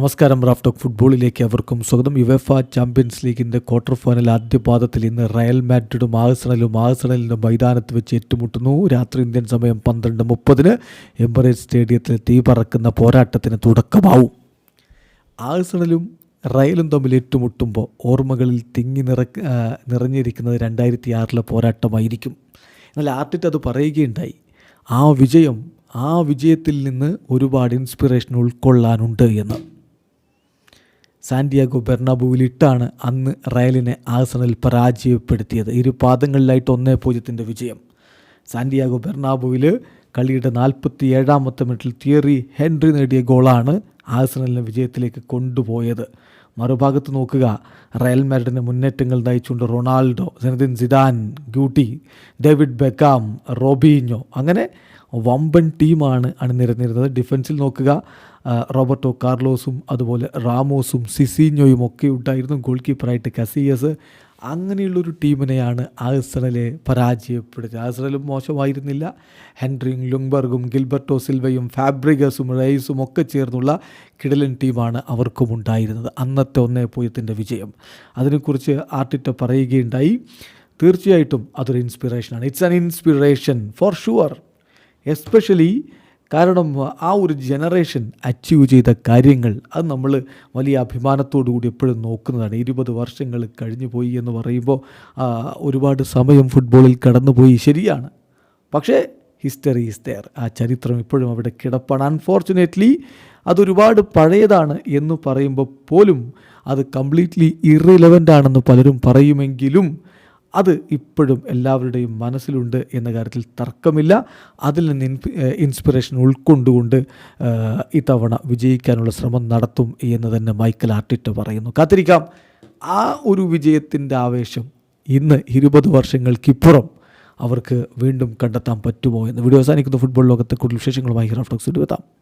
നമസ്കാരം റാഫ്റ്റോക്ക് ഫുട്ബോളിലേക്ക് അവർക്കും സ്വാഗതം. യുവഫ ചാമ്പ്യൻസ് ലീഗിന്റെ ക്വാർട്ടർ ഫൈനൽ ആദ്യ പാദത്തിൽ ഇന്ന് റയൽ മാഡ്രിഡും ആഴ്സണലും ആഴ്സണലിന്റെ മൈതാനത്ത് വെച്ച് ഏറ്റുമുട്ടുന്നു. രാത്രി ഇന്ത്യൻ സമയം പന്ത്രണ്ട് മുപ്പതിന് എംബറേറ്റ് സ്റ്റേഡിയത്തിൽ തീ പറക്കുന്ന പോരാട്ടത്തിന് തുടക്കമാവും. ആഴ്സണലും റയലും തമ്മിൽ ഏറ്റുമുട്ടുമ്പോൾ ഓർമ്മകളിൽ തിങ്ങി നിറ നിറഞ്ഞിരിക്കുന്നത് രണ്ടായിരത്തി ആറിലെ പോരാട്ടമായിരിക്കും. എന്നാൽ ആർട്ടിറ്റ് അത് പറയുകയുണ്ടായി. ആ വിജയം ആ വിജയത്തിൽ നിന്ന് ഒരുപാട് ഇൻസ്പിറേഷൻ ഉൾക്കൊള്ളാനുണ്ട് എന്ന്. സാന്റിയാഗോ ബെർണാബുവിലിട്ടാണ് അന്ന് റയലിനെ ആഴ്സണൽ പരാജയപ്പെടുത്തിയത്. ഇരു പാദങ്ങളിലായിട്ട് ഒന്നേ പൂജ്യത്തിന്റെ വിജയം. സാന്റിയാഗോ ബെർണാബുവിൽ കളിയുടെ നാൽപ്പത്തി ഏഴാമത്തെ മിനിറ്റിൽ തിയറി ഹെൻറി നേടിയ ഗോളാണ് ആഴ്സണലിനെ വിജയത്തിലേക്ക് കൊണ്ടുപോയത്. മറുഭാഗത്ത് നോക്കുക. റയൽ മാഡ്രിഡിന്റെ മുന്നേറ്റങ്ങൾ നയിച്ചുകൊണ്ട് Ronaldo Zinedine Zidane Guti David Beckham Robinho അങ്ങനെ വമ്പൻ ടീമാണ് അണിനിരന്നിരുന്നത്. ഡിഫൻസിൽ നോക്കുക. റോബർട്ടോ കാർലോസും അതുപോലെ റാമോസും സിസീഞ്ഞോയും ഒക്കെ ഉണ്ടായിരുന്നു. ഗോൾ കീപ്പറായിട്ട് കസിയസ് അങ്ങനെയുള്ളൊരു ടീമിനെയാണ് ആഴ്സണലെ പരാജയപ്പെടുത്തിയത് ആഴ്സണലും മോശമായിരുന്നില്ല. ഹെൻറിയും ലുങ്ബർഗും ഗിൽബർട്ടോ സിൽവയും ഫാബ്രിഗസും റൈസും ഒക്കെ ചേർന്നുള്ള കിടലൻ ടീമാണ് അവർക്കും ഉണ്ടായിരുന്നത്. അന്നത്തെ ഒന്നേ പൂജ്യത്തിന്റെ വിജയം. അതിനെക്കുറിച്ച് ആർട്ടിറ്റ പറയുകയുണ്ടായി. തീർച്ചയായിട്ടും അതൊരു ഇൻസ്പിറേഷനാണ് it's an inspiration for sure especially കാരണം ആ ഒരു ജനറേഷൻ അച്ചീവ് ചെയ്ത കാര്യങ്ങൾ അത് നമ്മൾ വലിയ അഭിമാനത്തോടു കൂടി എപ്പോഴും നോക്കുന്നതാണ്. ഇരുപത് വർഷങ്ങൾ കഴിഞ്ഞു പോയി എന്ന് പറയുമ്പോൾ ഒരുപാട് സമയം ഫുട്ബോളിൽ കടന്നുപോയി ശരിയാണ്. പക്ഷേ ഹിസ്റ്ററി ഈസ് ദെയർ ആ ചരിത്രം ഇപ്പോഴും അവിടെ കിടപ്പാണ്. അൺഫോർച്ചുനേറ്റ്ലി അതൊരുപാട് പഴയതാണ് എന്ന് പറയുമ്പോൾ പോലും അത് കംപ്ലീറ്റ്ലി ഇറിലവന്റ് ആണെന്ന് പലരും പറയുമെങ്കിലും അത് ഇപ്പോഴും എല്ലാവരുടെയും മനസ്സിലുണ്ട് എന്ന കാര്യത്തിൽ തർക്കമില്ല. അതിൽ നിന്ന് ഇൻസ്പിറേഷൻ ഉൾക്കൊണ്ടുകൊണ്ട് ഇത്തവണ വിജയിക്കാനുള്ള ശ്രമം നടത്തും എന്ന് തന്നെ മൈക്കൽ ആർട്ടിറ്റ് പറയുന്നു. കാത്തിരിക്കാം. ആ ഒരു വിജയത്തിന്റെ ആവേശം ഇന്ന് ഇരുപത് വർഷങ്ങൾക്കിപ്പുറം അവർക്ക് വീണ്ടും കണ്ടെത്താൻ പറ്റുമോ എന്ന്. വീഡിയോ അവസാനിക്കുന്ന. ഫുട്ബോൾ ലോകത്തെ കൂടുതൽ വിശേഷങ്ങളുമായി റാഫ്റ്റോക്സ് എത്താം.